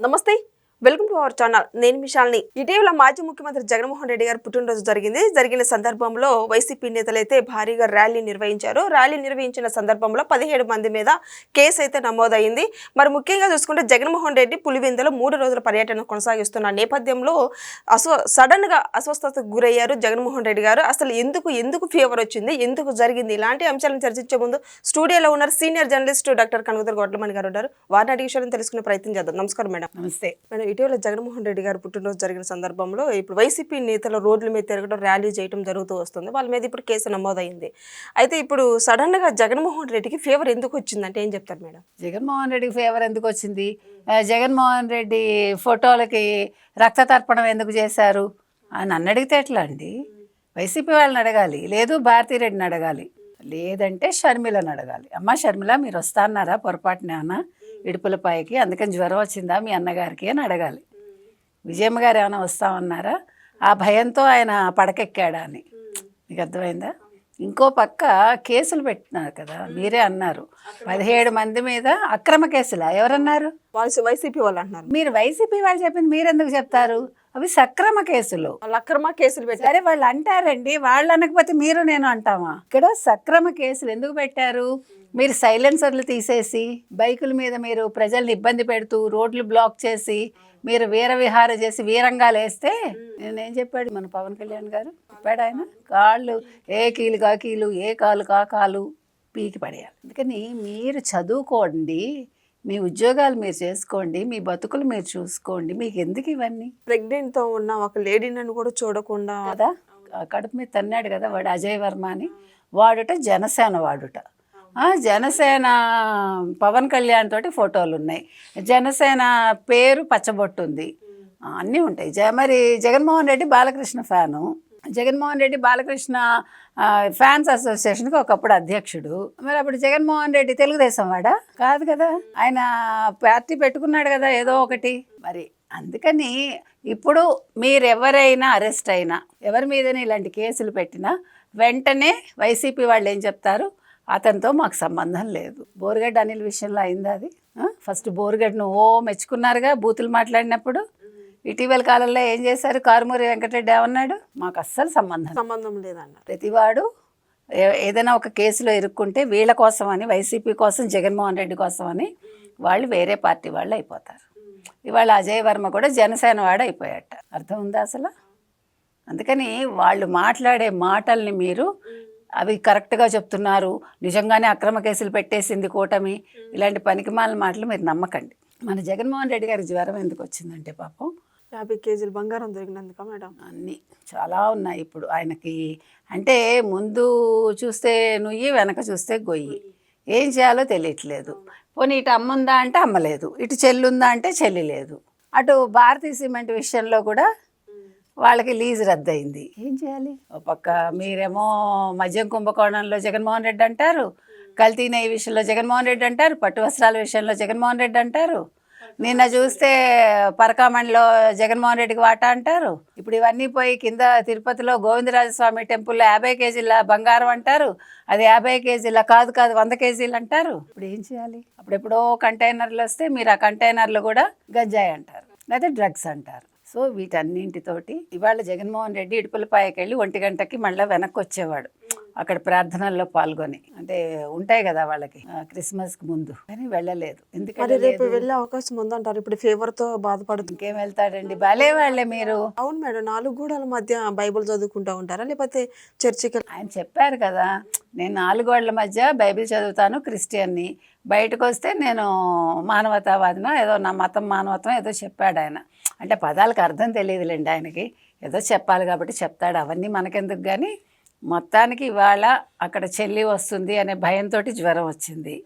నమస్తే. Welcome to our channel. నేను మిషాల్ని ఇటీవల మాజీ ముఖ్యమంత్రి జగన్మోహన్ రెడ్డి గారు పుట్టినరోజు జరిగింది. జరిగిన సందర్భంలో వైసీపీ నేతలైతే భారీగా ర్యాలీ నిర్వహించారు. ర్యాలీ నిర్వహించిన సందర్భంలో పదిహేడు మంది మీద కేసు అయితే నమోదైంది. మరి ముఖ్యంగా చూసుకుంటే జగన్మోహన్ రెడ్డి పులివెందులో మూడు రోజుల పర్యటన కొనసాగిస్తున్న నేపథ్యంలో అస్వ సడన్గా అస్వస్థతకు గురయ్యారు జగన్మోహన్ రెడ్డి గారు. అసలు ఎందుకు ఎందుకు ఫీవర్ వచ్చింది? ఎందుకు జరిగింది? ఇలాంటి అంశాలను చర్చించే ముందు స్టూడియోలో ఉన్నారు senior journalist doctor Kanakadurga Godlamani garu ఉన్నారు. వారిని అడిగి తెలుసుకునే ప్రయత్నం చేద్దాం. నమస్కారం మేడం. నమస్తే. మేడం ఇటీవల జగన్మోహన్ రెడ్డి గారు పుట్టినరోజు జరిగిన సందర్భంలో ఇప్పుడు వైసీపీ నేతల రోడ్ల మీద తిరగడం ర్యాలీ చేయడం జరుగుతూ వస్తుంది. వాళ్ళ మీద ఇప్పుడు కేసు నమోదైంది. అయితే ఇప్పుడు సడన్గా జగన్మోహన్ రెడ్డికి ఫేవర్ ఎందుకు వచ్చిందంటే ఏం చెప్తారు మేడం? జగన్మోహన్ రెడ్డికి ఫేవర్ ఎందుకు వచ్చింది? జగన్మోహన్ రెడ్డి ఫోటోలకి రక్త తర్పణం ఎందుకు చేశారు? అని నన్ను అడిగితే ఎట్లా అండి? వైసీపీ వాళ్ళని అడగాలి. లేదు భారతీ రెడ్డిని అడగాలి. లేదంటే షర్మిలను అడగాలి. అమ్మ షర్మిల మీరు వస్తాన్నారా? పొరపాటున అన్న ఇడుపులపాయకి అందుకని జ్వరం వచ్చిందా మీ అన్నగారికి అని అడగాలి. విజయమ్మ గారు ఏమైనా వస్తామన్నారా? ఆ భయంతో ఆయన పడకెక్కాడా అని. మీకు అర్థమైందా? ఇంకో పక్క కేసులు పెట్టినారు కదా మీరే అన్నారు. పదిహేడు మంది మీద అక్రమ కేసులా? ఎవరన్నారు? వాళ్ళు వైసీపీ వాళ్ళు అంటున్నారు. మీరు వైసీపీ వాళ్ళు చెప్పింది మీరెందుకు చెప్తారు? అవి సక్రమ కేసులు. వాళ్ళు అక్రమ కేసులు పెట్టారు. వాళ్ళు అంటారండి వాళ్ళు అనకపోతే మీరు నేను అంటామా? ఇక్కడ సక్రమ కేసులు ఎందుకు పెట్టారు? మీరు సైలెన్సర్లు తీసేసి బైకుల మీద మీరు ప్రజల్ని ఇబ్బంది పెడుతూ రోడ్లు బ్లాక్ చేసి మీరు వీర విహార చేసి వీరంగాలు వేస్తే నేనేం చెప్పాడు? మన పవన్ కళ్యాణ్ గారు చెప్పాడు ఆయన కాళ్ళు ఏ కీలు కా కీలు ఏ కాలు కా కాలు పీకి పడేయాలి. అందుకని మీరు చదువుకోండి మీ ఉద్యోగాలు మీరు చేసుకోండి మీ బతుకులు మీరు చూసుకోండి. మీకు ఎందుకు ఇవన్నీ? ప్రెగ్నెంట్తో ఉన్న ఒక లేడీని కూడా చూడకుండా కదా కడుపు మీద తన్నాడు కదా వాడు అజయ్ వర్మ అని. వాడుట జనసేన వాడుట. జనసేన పవన్ కళ్యాణ్ తోటి ఫోటోలు ఉన్నాయి. జనసేన పేరు పచ్చబొట్టు ఉంది అన్నీ ఉంటాయి. జ మరి జగన్మోహన్ రెడ్డి బాలకృష్ణ ఫ్యాను. జగన్మోహన్ రెడ్డి బాలకృష్ణ ఫ్యాన్స్ అసోసియేషన్కి ఒకప్పుడు అధ్యక్షుడు. మరి అప్పుడు జగన్మోహన్ రెడ్డి తెలుగుదేశం వాడా? కాదు కదా. ఆయన పార్టీ పెట్టుకున్నాడు కదా ఏదో ఒకటి. మరి అందుకని ఇప్పుడు మీరెవరైనా అరెస్ట్ అయినా ఎవరి మీదైనా ఇలాంటి కేసులు పెట్టినా వెంటనే వైసీపీ వాళ్ళు ఏం చెప్తారు? అతనితో మాకు సంబంధం లేదు. బోరుగడ్డ అనిల్ విషయంలో అయిందా అది? ఫస్ట్ బోరుగడ్డను ఓ మెచ్చుకున్నారుగా బూతులు మాట్లాడినప్పుడు. ఇటీవల కాలంలో ఏం చేశారు? కారుమూరి వెంకటరెడ్డి ఏమన్నాడు? మాకు అస్సలు సంబంధం. సంబంధం లేదన్నారు. ప్రతివాడు ఏదైనా ఒక కేసులో ఇరుక్కుంటే వీళ్ళ కోసం అని వైసీపీ కోసం జగన్మోహన్ రెడ్డి కోసం అని వాళ్ళు వేరే పార్టీ వాళ్ళు అయిపోతారు. ఇవాళ అజయ్ వర్మ కూడా జనసేన వాడు అయిపోయాట. అర్థం ఉందా అసలు? అందుకని వాళ్ళు మాట్లాడే మాటల్ని మీరు అవి కరెక్ట్గా చెప్తున్నారు. నిజంగానే అక్రమ కేసులు పెట్టేసింది కూటమి. ఇలాంటి పనికిమాల మాటలు మీరు నమ్మకండి. మన జగన్మోహన్ రెడ్డి గారికి జ్వరం ఎందుకు వచ్చిందంటే పాపం యాభై కేజీలు బంగారం దొరికినందుక మేడం? అన్నీ చాలా ఉన్నాయి ఇప్పుడు ఆయనకి. అంటే ముందు చూస్తే నుయ్యి వెనక చూస్తే గొయ్యి. ఏం చేయాలో తెలియట్లేదు. పోనీ ఇటు అమ్ముందా అంటే అమ్మలేదు. ఇటు చెల్లుందా అంటే చెల్లి లేదు అటు భారతీయ సిమెంట్ విషయంలో కూడా వాళ్ళకి లీజ్ రద్దయింది. ఏం చేయాలి? ఒక పక్క మీరేమో మద్యం కుంభకోణంలో జగన్మోహన్ రెడ్డి అంటారు కల్తీ నెయ్యి విషయంలో జగన్మోహన్ రెడ్డి అంటారు పట్టు వస్త్రాల విషయంలో జగన్మోహన్ రెడ్డి అంటారు. నిన్న చూస్తే పరకామణిలో జగన్మోహన్ రెడ్డికి వాటా అంటారు. ఇప్పుడు ఇవన్నీ పోయి కింద తిరుపతిలో గోవిందరాజస్వామి టెంపుల్లో యాభై కేజీల బంగారం అంటారు. అది యాభై కేజీల కాదు కాదు వంద కేజీలు అంటారు. ఇప్పుడు ఏం చేయాలి? అప్పుడెప్పుడో కంటైనర్లు వస్తే మీరు ఆ కంటైనర్లు కూడా గంజాయి అంటారు. లేదా డ్రగ్స్ అంటారు. సో వీటన్నింటితోటి ఇవాళ జగన్మోహన్ రెడ్డి ఇడుపులపాయకి వెళ్ళి ఒంటి గంటకి మళ్ళీ వెనక్కి వచ్చేవాడు అక్కడ ప్రార్థనల్లో పాల్గొని. అంటే ఉంటాయి కదా వాళ్ళకి ఆ, క్రిస్మస్కి ముందు. కానీ వెళ్ళలేదు. ఎందుకంటే రేపు వెళ్ళే అవకాశం ఉందంటారు. ఇప్పుడు ఫీవర్తో బాధపడుతుంది ఇంకేం వెళ్తాడండి? భలే వాళ్ళే మీరు. అవును మేడం. నాలుగు గోడల మధ్య బైబిల్ చదువుకుంటా ఉంటారా? లేకపోతే చర్చికి ఆయన చెప్పారు కదా నేను నాలుగోళ్ళ మధ్య బైబిల్ చదువుతాను క్రిస్టియన్ని. బయటకు వస్తే నేను మానవతావాదిన ఏదో నా మతం మానవత్వం ఏదో చెప్పాడు ఆయన. అంటే పదాలకు అర్థం తెలియదులేండి ఆయనకి. ఏదో చెప్పాలి కాబట్టి చెప్తాడు. అవన్నీ మనకెందుకు కానీ మొత్తానికి ఇవాళ అక్కడ చెల్లి వస్తుంది అనే భయంతో జ్వరం వచ్చింది.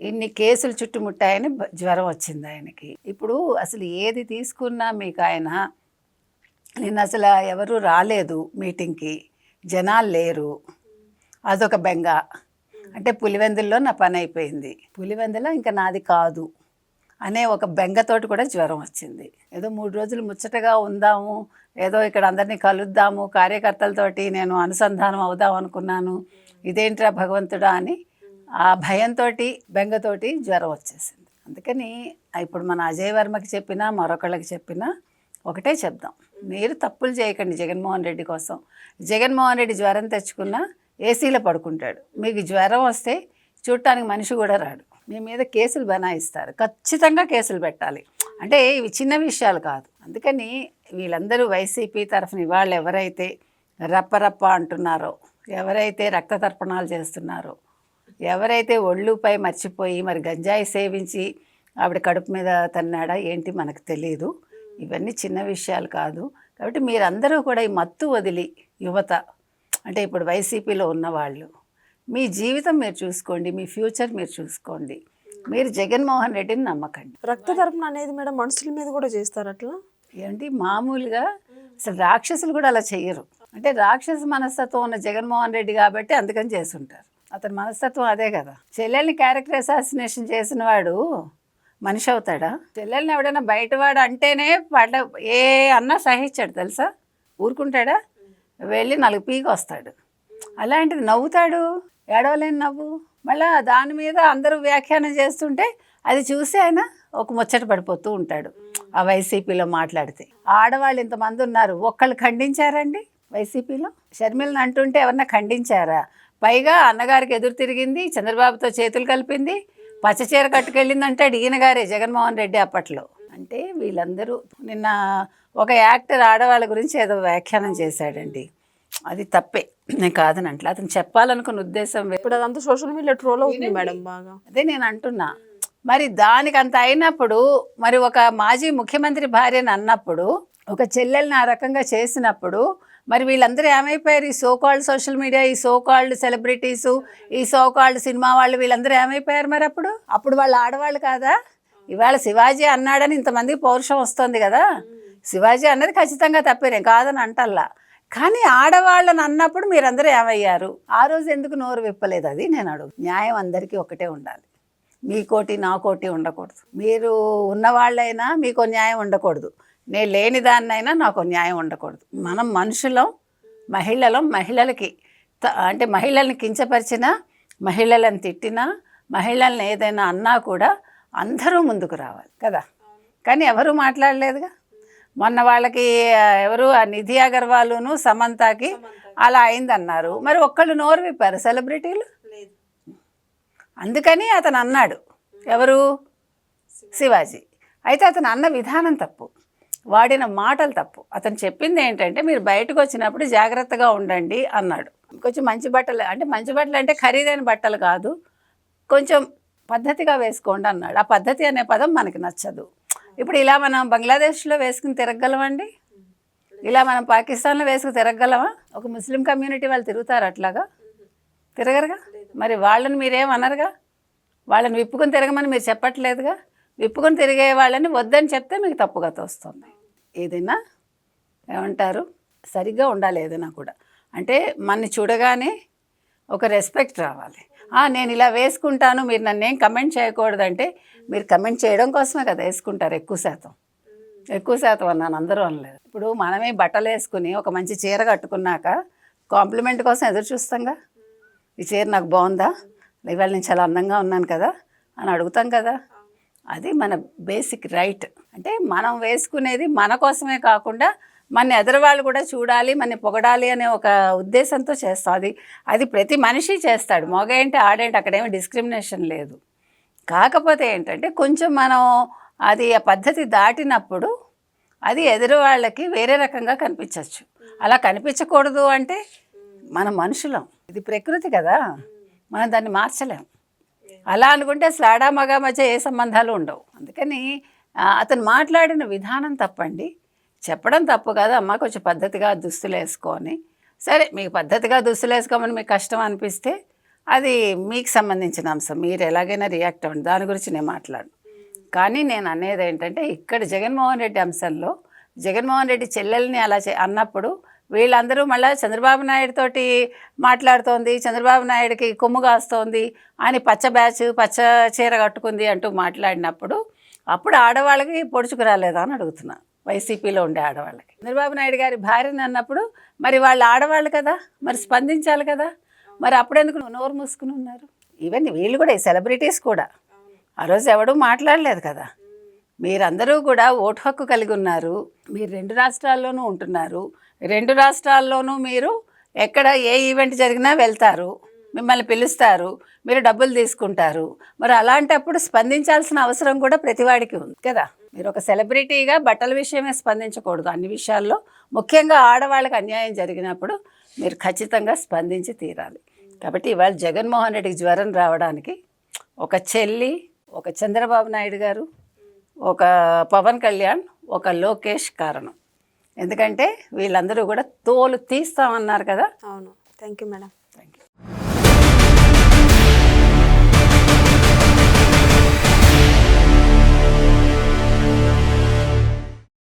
ఇన్ని కేసులు చుట్టుముట్టాయని జ్వరం వచ్చింది ఆయనకి. ఇప్పుడు అసలు ఏది తీసుకున్నా మీకు ఆయన నిన్న అసలు ఎవరు రాలేదు మీటింగ్కి. జనాలు లేరు. అదొక బెంగ. అంటే పులివెందుల్లో నా పని అయిపోయింది. పులివెందులో ఇంకా నాది కాదు. అనే ఒక బెంగతోటి కూడా జ్వరం వచ్చింది. ఏదో మూడు రోజులు ముచ్చటగా ఉందాము ఏదో ఇక్కడ అందరినీ కలుద్దాము కార్యకర్తలతోటి నేను అనుసంధానం అవుదాం అనుకున్నాను ఇదేంట్రా భగవంతుడా అని ఆ భయంతో బెంగతోటి జ్వరం వచ్చేసింది. అందుకని ఇప్పుడు మన అజయ్ వర్మకి చెప్పినా మరొకళ్ళకి చెప్పినా ఒకటే చెప్దాం. మీరు తప్పులు చేయకండి జగన్మోహన్ రెడ్డి కోసం. జగన్మోహన్ రెడ్డి జ్వరం తెచ్చుకున్నా ఏసీలో పడుకుంటాడు. మీకు జ్వరం వస్తే చూడటానికి మనిషి కూడా రాడు. మీ మీద కేసులు బనాయిస్తారు. ఖచ్చితంగా కేసులు పెట్టాలి. అంటే ఇవి చిన్న విషయాలు కాదు. అందుకని వీళ్ళందరూ వైసీపీ తరఫున వాళ్ళు ఎవరైతే రప్పరప్ప అంటున్నారో ఎవరైతే రక్త తర్పణాలు చేస్తున్నారో ఎవరైతే ఒళ్ళుపై మర్చిపోయి మరి గంజాయి సేవించి ఆవిడ కడుపు మీద తన్నాడా ఏంటి మనకు తెలియదు ఇవన్నీ చిన్న విషయాలు కాదు. కాబట్టి మీరందరూ కూడా ఈ మత్తు వదిలి యువత అంటే ఇప్పుడు వైసీపీలో ఉన్నవాళ్ళు మీ జీవితం మీరు చూసుకోండి మీ ఫ్యూచర్ మీరు చూసుకోండి. మీరు జగన్మోహన్ రెడ్డిని నమ్మకండి. రక్త తరపున అనేది మేడం మనుషుల మీద కూడా చేస్తారు అట్లా? ఏంటి? మామూలుగా అసలు రాక్షసులు కూడా అలా చెయ్యరు. అంటే రాక్షస మనస్తత్వం ఉన్న జగన్మోహన్ రెడ్డి కాబట్టి అందుకని చేసుంటారు అతని మనస్తత్వం అదే కదా. చెల్లెల్ని క్యారెక్టర్ అసాసినేషన్ చేసిన వాడు మనిషి అవుతాడా? చెల్లెల్ని ఎవడైనా బయటవాడు అంటేనే పడ్డ ఏ అన్నా సహించాడు తెలుసా? ఊరుకుంటాడా? వెళ్ళి నాలుగు పీకి వస్తాడు. అలాంటిది నవ్వుతాడు. ఏడవలేని నవ్వు. మళ్ళా దాని మీద అందరూ వ్యాఖ్యానం చేస్తుంటే అది చూసి ఆయన ఒక ముచ్చట పడిపోతూ ఉంటాడు ఆ వైసీపీలో మాట్లాడితే. ఆడవాళ్ళు ఇంతమంది ఉన్నారు. ఒక్కళ్ళు ఖండించారండి వైసీపీలో? షర్మిలను అంటుంటే ఎవరన్నా ఖండించారా? పైగా అన్నగారికి ఎదురు తిరిగింది చంద్రబాబుతో చేతులు కలిపింది పచ్చచీర కట్టుకెళ్ళింది అంటాడు ఈయన గారే జగన్మోహన్ రెడ్డి అప్పట్లో. అంటే వీళ్ళందరూ నిన్న ఒక యాక్టర్ ఆడవాళ్ళ గురించి ఏదో వ్యాఖ్యానం చేశాడండి. అది తప్పే. నేను కాదని అంటలే అతను చెప్పాలనుకున్న ఉద్దేశం ఇప్పుడు అదంతా సోషల్ మీడియా ట్రోల్ అవుతుంది మేడం బాగా. అదే నేను అంటున్నా. మరి దానికి అంత అయినప్పుడు మరి ఒక మాజీ ముఖ్యమంత్రి భార్యని అన్నప్పుడు ఒక చెల్లెల్ని ఆ రకంగా చేసినప్పుడు మరి వీళ్ళందరూ ఏమైపోయారు? ఈ సోకాల్డ్ సోషల్ మీడియా ఈ సోకాల్డ్ సెలబ్రిటీస్ ఈ సోకాల్డ్ సినిమా వాళ్ళు వీళ్ళందరూ ఏమైపోయారు మరి అప్పుడు? అప్పుడు వాళ్ళు ఆడవాళ్ళు కాదా? ఇవాళ శివాజీ అన్నాడని ఇంతమందికి పౌరుషం వస్తుంది కదా. శివాజీ అన్నది ఖచ్చితంగా తప్పేనే కాదని అంటల్లా. కానీ ఆడవాళ్ళని అన్నప్పుడు మీరందరూ ఏమయ్యారు? ఆ రోజు ఎందుకు నోరు విప్పలేదు అది? నేను అడుగు న్యాయం అందరికీ ఒకటే ఉండాలి. మీ కోటి నా కోటి ఉండకూడదు. మీరు ఉన్నవాళ్ళైనా మీకు న్యాయం ఉండకూడదు. నేను లేని దాన్నైనా నాకు న్యాయం ఉండకూడదు. మనం మనుషులం మహిళలం మహిళలకి త- అంటే మహిళల్ని కించపరిచినా మహిళలను తిట్టినా మహిళల్ని ఏదైనా అన్నా కూడా అందరూ ముందుకు రావాలి కదా? కానీ ఎవరు మాట్లాడలేదుగా? మొన్న వాళ్ళకి ఎవరు? ఆ నిధి అగర్వాలును సమంతకి అలా అయిందన్నారు. మరి ఒక్కళ్ళు నోరు విప్పారు సెలబ్రిటీలు? అందుకని అతను అన్నాడు. ఎవరు? శివాజీ. అయితే అతను అన్న విధానం తప్పు. వాడిన మాటలు తప్పు. అతను చెప్పింది ఏంటంటే మీరు బయటకు వచ్చినప్పుడు జాగ్రత్తగా ఉండండి అన్నాడు. కొంచెం మంచి బట్టలు అంటే మంచి బట్టలు అంటే ఖరీదైన బట్టలు కాదు. కొంచెం పద్ధతిగా వేసుకోండి అన్నాడు. ఆ పద్ధతి అనే పదం మనకి నచ్చదు. ఇప్పుడు ఇలా మనం బంగ్లాదేశ్లో వేసుకుని తిరగగలమండి? ఇలా మనం పాకిస్తాన్లో వేసుకుని తిరగగలమా? ఒక ముస్లిం కమ్యూనిటీ వాళ్ళు తిరుగుతారు అట్లాగా? తిరగరుగా? మరి వాళ్ళని మీరేమనరుగా? వాళ్ళని విప్పుకొని తిరగమని మీరు చెప్పట్లేదుగా? విప్పుకొని తిరిగే వాళ్ళని వద్దని చెప్తే మీకు తప్పుగా తోస్తుంది ఏదైనా ఏమంటారు? సరిగ్గా ఉండాలి ఏదైనా కూడా. అంటే మనని చూడగానే ఒక రెస్పెక్ట్ రావాలి. నేను ఇలా వేసుకుంటాను మీరు నన్ను ఏం కమెంట్ చేయకూడదంటే మీరు కమెంట్ చేయడం కోసమే కదా వేసుకుంటారు ఎక్కువ శాతం. ఎక్కువ శాతం అన్నాను అందరూ అనలేదు. ఇప్పుడు మనమే బట్టలు వేసుకుని ఒక మంచి చీర కట్టుకున్నాక కాంప్లిమెంట్ కోసం ఎదురు చూస్తాంగా? ఈ చీర నాకు బాగుందా? ఇవాళ నేను చాలా అందంగా ఉన్నాను కదా? అని అడుగుతాం కదా. అది మన బేసిక్ రైట్ అంటే మనం వేసుకునేది మన కోసమే కాకుండా మన ఎదురువాళ్ళు కూడా చూడాలి మన పొగడాలి అనే ఒక ఉద్దేశంతో చేస్తాం. అది అది ప్రతి మనిషి చేస్తాడు. మగేంటి ఆడేంటి అక్కడేమి డిస్క్రిమినేషన్ లేదు. కాకపోతే ఏంటంటే కొంచెం మనం అది ఆ పద్ధతి దాటినప్పుడు అది ఎదురు వాళ్ళకి వేరే రకంగా కనిపించవచ్చు అలా కనిపించకూడదు అంటే మన మనుషులం. ఇది ప్రకృతి కదా. మనం దాన్ని మార్చలేం. అలా అనుకుంటే అసలు ఆడా మగ మధ్య ఏ సంబంధాలు ఉండవు. అందుకని అతను మాట్లాడిన విధానం తప్పండి. చెప్పడం తప్పు కాదు. అమ్మ కొంచెం పద్ధతిగా దుస్తులు వేసుకొని సరే మీకు పద్ధతిగా దుస్తులు వేసుకోమని మీకు కష్టం అనిపిస్తే అది మీకు సంబంధించిన అంశం. మీరు ఎలాగైనా రియాక్ట్ అవ్వండి. దాని గురించి నేను మాట్లాడు కానీ నేను అనేది ఏంటంటే ఇక్కడ జగన్మోహన్ రెడ్డి అంశంలో జగన్మోహన్ రెడ్డి చెల్లెల్ని అలా చే అన్నప్పుడు వీళ్ళందరూ మళ్ళీ చంద్రబాబు నాయుడు తోటి మాట్లాడుతోంది చంద్రబాబు నాయుడికి కొమ్ము కాస్తోంది అని పచ్చ బ్యాచ్ పచ్చ చీర కట్టుకుంది అంటూ మాట్లాడినప్పుడు అప్పుడు ఆడవాళ్ళకి పొడుచుకు రాలేదా అని అడుగుతున్నా. వైసీపీలో ఉండే ఆడవాళ్ళకి. చంద్రబాబు నాయుడు గారి భార్యని అన్నప్పుడు మరి వాళ్ళు ఆడవాళ్ళు కదా మరి స్పందించాలి కదా మరి అప్పుడెందుకు నోరు మూసుకుని ఉన్నారు? ఈవెన్ వీళ్ళు కూడా ఈ సెలబ్రిటీస్ కూడా. ఆ రోజు ఎవడూ మాట్లాడలేదు కదా. మీరందరూ కూడా ఓటు హక్కు కలిగి ఉన్నారు. మీరు రెండు రాష్ట్రాల్లోనూ ఉంటున్నారు. రెండు రాష్ట్రాల్లోనూ మీరు ఎక్కడ ఏ ఈవెంట్ జరిగినా వెళ్తారు. మిమ్మల్ని పిలుస్తారు మీరు డబ్బులు తీసుకుంటారు. మరి అలాంటప్పుడు స్పందించాల్సిన అవసరం కూడా ప్రతివాడికి ఉంది కదా. మీరు ఒక సెలబ్రిటీగా బట్టల విషయమే స్పందించకూడదు. అన్ని విషయాల్లో ముఖ్యంగా ఆడవాళ్ళకి అన్యాయం జరిగినప్పుడు మీరు ఖచ్చితంగా స్పందించి తీరాలి. కాబట్టి ఇవాళ జగన్మోహన్ రెడ్డికి జ్వరం రావడానికి ఒక చెల్లి ఒక చంద్రబాబు నాయుడు గారు ఒక పవన్ కళ్యాణ్ ఒక లోకేష్ కారణం. ఎందుకంటే వీళ్ళందరూ కూడా తోలు తీస్తామన్నారు కదా. అవును. Thank you madam.